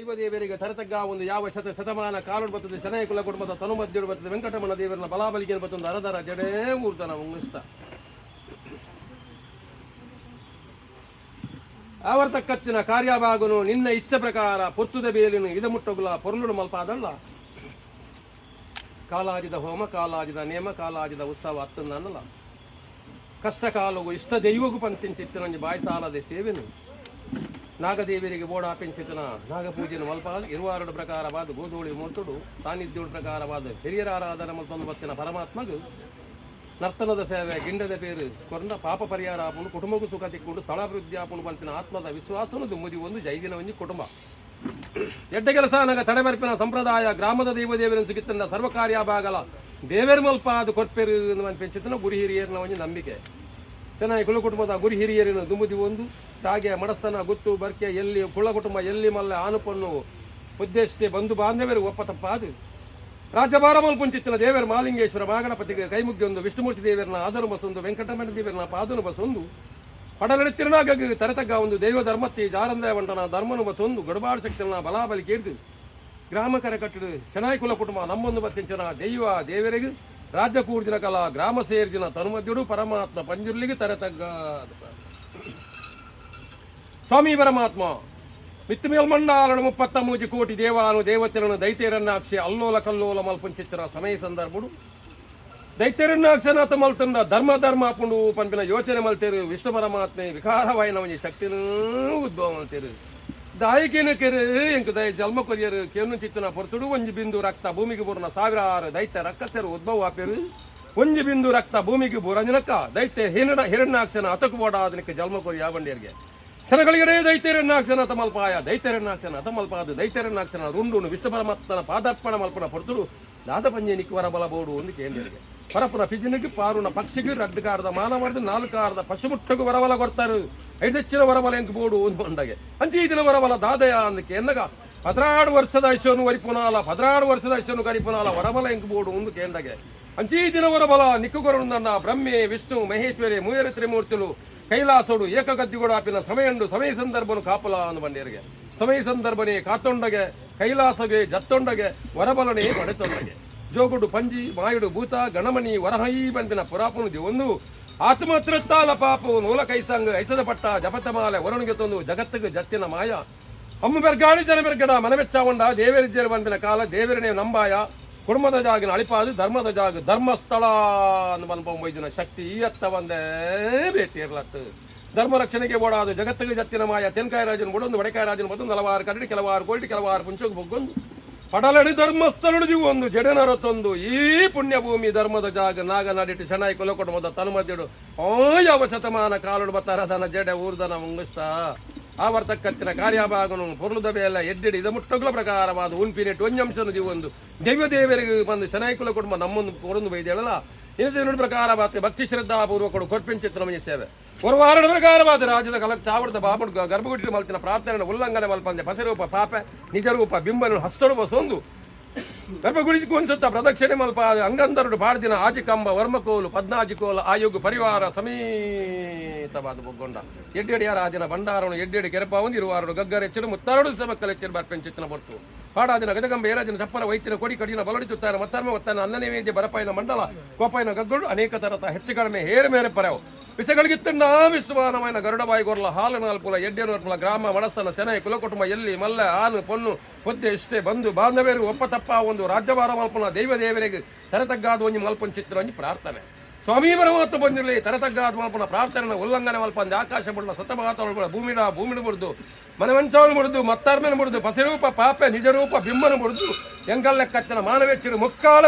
ದೈವ ದೇವರಿಗೆ ತರತಗ್ಗ ಒಂದು ಯಾವ ಶತ ಶತಮಾನ ಕಾಲು ಬರ್ತದೆ ಶನಯ ಕುಲ ಕುಟುಂಬದ ತನುಮದ್ಯುಡು ಬರ್ತದೆ, ವೆಂಕಟರಮಣ ದೇವರನ್ನ ಬಲಾಬಲಿಗೆ ಬರ್ತದೆ ಅರದರ ಜಡೇ ಮೂರ್ತನ ಇಷ್ಟ ಆವರ್ತಕ್ಕತ್ತಿನ ಕಾರ್ಯಭಾಗನು ನಿನ್ನ ಇಚ್ಛೆ ಪ್ರಕಾರ ಪೊರ್ತುದ ಬೇಲಿನು ಇದ ಮುಟ್ಟಗುಲ, ಪೊರ್ಲುಡು ಮಲ್ಪಾದಲ್ಲ ಕಾಲಾಜಿದ ಹೋಮ, ಕಾಲಾಜಿದ ನೇಮ ಕಾಲಾಜಿದ ಉತ್ಸವ ಅತ್ತನ್ನಲ್ಲ ಕಷ್ಟ ಕಾಲವು ಇಷ್ಟ ದೈವಗೂ ಪಂತಿಂಚಿತ್ತಿನ ಬಾಯಿ ಸಾಲದೆ ಸೇವೆನು. ನಾಗದೇವರಿಗೆ ಬೋಡ ಪೆಂಚಿತನ ನಾಗಪೂಜೆನ ಮಲ್ಪ ಇರುವಾರಡು ಪ್ರಕಾರವಾದ ಗೋಧೂಳಿ ಮೂರ್ತುಡು ಸಾನ್ನಿಧ್ಯ ಪ್ರಕಾರವಾದ ಹಿರಿಯರ ಆರಾಧನೆ ಮತ್ತೊಂದು ಬತ್ತಿನ ಪರಮಾತ್ಮಗು. ನರ್ತನದ ಸೇವೆ, ಗಿಂಡದ ಪೇರು ಕೊರಂದ ಪಾಪ ಪರಿಹಾರ ಆಪುನು, ಕುಟುಂಬಕ್ಕೂ ಸುಖ ತಿಕ್ಕೊಂಡು ಸ್ಥಳಾಭಿವೃದ್ಧಿ ಆಪುನು ಪಂಚಿನ ಆತ್ಮದ ವಿಶ್ವಾಸನು ದುಮ್ಮದಿ ಒಂದು ಜೈದಿನ ಒಂಜಿ ಕುಟುಂಬ. ಎಡ್ಡ ಕೆಲಸ ನಗ ತಡೆಬರ್ಪಿನ ಸಂಪ್ರದಾಯ, ಗ್ರಾಮದ ದೈವ ದೇವರನ್ನು ಸಿಗುತ್ತನ್ನ ಸರ್ವ ಕಾರ್ಯಭಾಗಲ ದೇವರ ಮಲ್ಪ ಅದು ಕೊಟ್ಪೇರು ಪೆಂಚಿತನ ಗುರಿ ಹಿರಿಯರ್ನ ಒಂದು ನಂಬಿಕೆ. ಚೆನ್ನಾಗಿ ಕುಲ ಕುಟುಂಬದ ಗುರಿ ಹಿರಿಯರಿನ ದುಮುದಿ ಒಂದು ಸಾಗೆ ಮಡಸ್ತನ ಗುತ್ತು ಬರ್ಕೆ ಎಲ್ಲಿ ಕುಳ ಕುಟುಂಬ ಎಲ್ಲಿ ಮಲ್ಲ ಆನುಪನ್ನು ಉದ್ದೇಶಕ್ಕೆ ಬಂಧು ಬಾಂಧವ್ಯರು ಒಪ್ಪ ತಪ್ಪಾದು ರಾಜ್ಯಭಾರ ಮಲ್ಪುಂಚಿತ್ತಿನ ದೇವರ ಮಾಲಿಂಗೇಶ್ವರ ಮಾಗಣಪತಿಗೆ ಕೈಮುಗ್ಗಿಯೊಂದು ವಿಷ್ಣುಮೂರ್ತಿ ದೇವರನ್ನ ಆದರು ಬಸೊಂದು ವೆಂಕಟರಮಣ ದೇವರನ್ನ, ಪಾದನು ಬಸೊಂದು ಪಡಲೆತ್ತಿರನಾಗ ತರತಗ್ಗ ಒಂದು ದೈವ ಧರ್ಮತ್ತಿ ಜಾರಂದ ವಂಟನ ಧರ್ಮನು ಬಸೊಂದು ಗಡುಬಾಡು ಶಕ್ತಿನ ಬಲಾಬಲಿ ಕೇಳಿದು ಗ್ರಾಮಕರ ಕಟ್ಟಡು ಶನಾಯಿ ಕುಲ ಕುಟುಂಬ ನಮ್ಮೊಂದು ಬತ್ತಿಂಚನ ದೈವ ದೇವರಿಗೆ ರಾಜ್ಯ ಕೂರ್ಜಿನ ಕಲಾ ಗ್ರಾಮ ಸೇರ್ಜಿನ ತನುಮದ್ಯುಡು ಪರಮಾತ್ಮ ಪಂಜುರ್ಲಿಗೆ ತರತಗ್ಗ ಸ್ವಾಮಿ ಪರಮಾತ್ಮ ಮಿತ್ತಮೇಲ್ಮಂಡಾಲನು ಮುಪ್ಪತ್ತ ಮೂಜಿ ಕೋಟಿ ದೇವಾನು ದೇವತೆರನು ದೈತ್ಯರನ್ನಾಕ್ಷಿ ಅಲ್ಲೋಲ ಕಲ್ಲೋಲ ಮಲ್ಪುಂಚಿತ್ತಿನ ಸಮಯ ಸಂದರ್ಭಡು ದೈತ್ಯರನ್ನಾಕ್ಷನಾಥ ಮಲ್ತಂದ ಧರ್ಮ ಧರ್ಮ ಪುಂಡು ಪಂಪಿನ ಯೋಚನೆ ಮಲ್ತೇರು ವಿಷ್ಣು ಪರಮಾತ್ಮೆ ವಿಕಾರವಾಯಿನ ಒಂಜಿ ಶಕ್ತಿನೂ ಉದ್ಭವ ಮಲ್ತೇರು ದಾಯಿಕೇನು ಕೆರೆ ಎಂಕು ದಯ ಜನ್ಮ ಕೊರಿಯರು ಕೇನು ಚಿತ್ತನ ಪೊರ್ತುಡು, ಒಂಜಿ ಬಿಂದು ರಕ್ತ ಭೂಮಿಗೆ ಬೂರ್ನ ಸಾವಿರಾರು ದೈತ್ಯ ರಕ್ಕಸರು ಉದ್ಭವ ಆಪೇರು ಒಂಜಿ ಬಿಂದು ರಕ್ತ ಭೂಮಿಗೆ ಬೂರಂಜನಕ್ಕ ದೈತ್ಯ ಹಿರಣ ಹಿರಣ್ಯಾಕ್ಷನ ಅತಕು ಬೋಡಾದನಿಕ್ಕೆ ಜನ್ಮ ಕೊರಿ ಬಂಡಿಯರಿಗೆ ಕ್ಷಣಗಳಿಗಡೆ ದೈತ್ಯರನ್ನಾಕ್ಷನ ತಮಲ್ಪಾಯ ದೈತ್ಯರನ್ನಾಕ್ಷನ ತಮಲ್ಪಾದು ದೈತ್ಯರನ್ನಾಕ್ಷನ ರುಂಡು ವಿಷ್ಣು ಪರಮಾತ್ಮನ ಪಾದಾರ್ಪಣ ಮಲ್ಪನ ಪೊರ್ತುಡು ದಾದ ನಿಕ್ಕು ವರ ಬಲ ಬೋಡು ಒಂದು ಕೇಂದ್ರರಿಗೆ ಪರಪುನ ಪಿಜಿನಿಗೆ ಪಾರುನ ಪಕ್ಷಿಗೆ ರಡ್ಡಗಾರದ ಕಾರದ ನಾಲ್ಕಾರದ ನಾಲ್ಕು ಕಾರದ ವರವಲ ಕೊಡ್ತಾರೆ. ಐದು ಹೆಚ್ಚಿನ ವರವಲ ಎಂಕ್ ಬೋಡು ಒಂದು ಒಂದಗೆ ಅಂಚಿ ದಿನ ವರವಲ ದಾದಯ ಅಂದಕ್ಕೆ ಎನ್ನಗ, ಹದಿನಾರು ವರ್ಷದ ಐಶ್ವನು ವರಿಪುನಾಲ ಹದಿನಾರು ವರ್ಷದ ಐಶ್ವನು ಕರಿಪುನಾಲ ವರಬಲ ಎಂಕ್ ಬೋಡು ಒಂದು ಕೇಂದ್ರಗೆ ಅಂಚಿ ದಿನ ವರಬಲ ನಿಕ್ಕುಗರುಂದನ್ನ ಬ್ರಹ್ಮೆ, ವಿಷ್ಣು, ಮಹೇಶ್ವರಿ ಮೂಯರ ತ್ರಿಮೂರ್ತಿಲು, ಕೈಲಾಸೋಡು ಏಕಗದ್ದಿಗೋಡು ಆಪಿನ ಸಮಯಂಡು ಸಮಯ ಸಂದರ್ಭನು ಕಾಪಲ ಅನ್ನು ಬಂಡಿಯರಿಗೆ ಸಮಯ ಸಂದರ್ಭನೇ ಕಾತೊಂಡಗೆ, ಕೈಲಾಸಗೆ ಜತ್ತೊಂಡಗೆ, ವರಬಲನೇ ಪಡೆತೊಂಡಗೆ. ಜೋಗುಡು ಪಂಜಿ ಮಾಯುಡು ಭೂತ, ಗಣಮಣಿ, ವರಹೈ ಬಂದಿನ ಪುರಾಪುನು ಒಂದು. ಆತ್ಮತೃತ್ತಾಲ ಪಾಪು ನೂಲ ಕೈಸಂಗ, ಐಸದ ಪಟ್ಟ ಜಪತಮಾಲೆ ವರುಣಿಗೆ ತಂದು ಜಗತ್ತಿಗೆ ಜತ್ತಿನ ಮಾಯ. ಅಮ್ಮ ಬೆರ್ಗಾಳಿ, ಜನ ಬೆರ್ಗಡ ಮನವೆಚ್ಚಾಗೊಂಡ ದೇವರಿಜ್ಜರು ಬಂದಿನ ಕಾಲ, ದೇವರನೇ ನಂಬಾಯ. ಕುಟುಂಬದ ಜಾಗಿನ ಅಳಿಪಾದು ಧರ್ಮದ ಜಾಗ ಧರ್ಮಸ್ಥಳ ಅನ್ನು ಮನ್ಪೊಂಬೈದಿನ ಶಕ್ತಿ ಈ ಅತ್ತ ಒಂದೇ ಭೇಟಿ ಧರ್ಮ ರಕ್ಷಣೆಗೆ ಓಡಾದು ಜಗತ್ತಿಗೆ ಜತ್ತಿನ ಮಾಯ. ತೆನ್ಕಾಯಿ ರಾಜನ ಒಡೊಂದು ಒಡೆಕಾಯಿ ರಾಜನ ಬದೊಂದು ಹಲವಾರು ಕರಡಿ ಕೆಲವಾರು ಕೋಲ್ಟಿ ಕೆಲವಾರು ಪುಂಚೋಗಿ ಬೊಗ್ಗೊಂದು. ಪಡಲಡಿ ಧರ್ಮಸ್ಥಳಿ ಒಂದು ಜಡನರ ತಂದು ಈ ಪುಣ್ಯ ಭೂಮಿ ಧರ್ಮದ ಜಾಗ ನಾಗನಾಡಿಟ್ಟು ಚೆನ್ನಾಗಿ ಕೊಲಕೊಟ್ಟು ತನುಮದ್ಯಡು ಆ ಯಾವ ಶತಮಾನ ಕಾಲುಡು ಬತ್ತಾರದನ ಜಡೆ ಊರ್ದನ ಮುಂಗಿಸ್ತಾ ಆವರ್ತಕ್ಕತ್ತಿನ ಕಾರ್ಯಭಾಗನು ಪೂರ್ಣದ ಬೇಲ ಎದ್ದಿಡಿ. ಇದು ಮುಟ್ಟಗಳ ಪ್ರಕಾರವಾದ ಉನ್ಪಿನೆಟ್ಟು ಒಂಜಂಶನ ಒಂದು ದೈವ ದೇವರಿಗೆ ಬಂದು ಶನಾಯ್ಕುಲ ಕುಟುಂಬ ನಮ್ಮೊಂದು ಕೊರೊಂದು ಬೈದೇಳಲ್ಲ. ಇನ್ನೊಂದು ಪ್ರಕಾರವಾದ ಭಕ್ತಿ ಶ್ರದ್ಧಾಪೂರ್ವಕಡು ಕೊರ್ಪಿಂಚಿತ್ತು ಚಿತ್ರ ಸೇವೆ ಹೊರವಾರಣ ಪ್ರಕಾರವಾದ ರಾಜ್ಯದ ಕಲಕ್ ಚಾವಡದ ಬಾಬುಡು ಗರ್ಭಗುಡಿ ಮಲ್ತಿನ ಪ್ರಾರ್ಥನೆ ಉಲ್ಲಂಘನೆ ಮಲ್ಪಂದೆ ಪಸರೂಪ ಪಾಪೆ ನಿಜರೂಪ ಬಿಂಬನ ಹಸ್ತಡುವ ಸೊಂದು ಗರ್ಭಗುಡಿ ಕುಂಚುತ್ತ ಪ್ರದಕ್ಷಿಣೆ ಮಲ್ಪ ಅಂಗಂಧರುಡು ಪಾಡ್ದಿನ ಆಜಿಕಂಬ ವರ್ಮಕೋಲು ಪದ್ನಾಜಿಕೋಲ ಆಯೋಗ ಪರಿವಾರ ಸಮೀತವಾದ ಬೊಗ್ಗೊಂಡ ಎಡ್ಡೆಡಿಯ ರಾಜನ ಭಂಡಾರನು ಎಡ್ಡೆಡಿ ಕೆರಪ ಹೊಂದಿರುವಾರಡು ಗಗ್ಗರೆಚ್ಚರು ಮುತ್ತಾರಡು ಸಮಕ್ಕಲೆಚ್ಚರು ಬರ್ಪೆಂಚಿತ್ತಿನ ಬರ್ತು ಪಾಡಾದಿನ ಏರಾಜಿನ ಚಪ್ಪರ ವೈದ್ಯರ ಕೊಡಿ ಕಡಿನ ಬಲಡಿಸುತ್ತಾರೆ ಮತ್ತರ್ಮ ಒತ್ತಾನ ಅನ್ನ ನೈವೇದ್ಯ ಬರಪಾಯಿನ ಮಂಡಲ, ಕೋಪಾಯಿನ ಗಗ್ಗಳು ಅನೇಕ ತರತ ಹೆಚ್ಚು ಕಡಿಮೆ ಹೇರ ಮೇರೆ ಪರವು. ವಿಷಗಳಿಗಿತ್ತಂಡ ವಿಶ್ವಮಾನమైన ಗರುಡಬಾಯಿ ಗೊರ್ಲ ಹಾಲಿನ ಎಡ್ಡೆನು ಗ್ರಾಮ ಮನಸ್ಸನ ಸೆನೆ, ಕುಲಕುಟುಂಬ ಎಲ್ಲಿ ಮಲ್ಲ, ಆನು, ಪೊನ್ನು ಪೊದ್ದೆ ಇಷ್ಟೇ ಬಂದು ಬಾಂಧವ್ಯರು ಒಪ್ಪ ತಪ್ಪ ಒಂದು ರಾಜ್ಯಭಾರ ಮಲ್ಪನ ದೈವ ದೇವರಿಗೆ ತರತಗ್ಗಾದ ಒಂಜಿ ಮಲ್ಪನ ಚಿತ್ರ ಪ್ರಾರ್ಥನೆ. ಸ್ವಾಮಿ ಪರಮಾತ್ಮ ಬಂದಿರಲಿ, ತರತಗ್ಗಾದ ಮಲ್ಪನ ಪ್ರಾರ್ಥನೆ ಉಲ್ಲಂಘನೆ ಮಲ್ಪಂದ, ಆಕಾಶ ಬಿಡಲ ಸತಮಾತ ಭೂಮಿಡ ಭೂಮಿನ ಮುರಿದು, ಮನವಂಚವನ್ನು ಮುರಿದು ಮತ್ತಾರ್ಮೆನ ಮುಡಿದು ಪಸಿರೂಪ ಪಾಪೆ, ನಿಜರೂಪ, ಬಿಂಬನ ಮುಡಿದು ಎಂಗಲ್ಲ ಕಚ್ಚನ ಮಾನವೇಚ್ಚರು ಮುಕ್ಕಾಲ.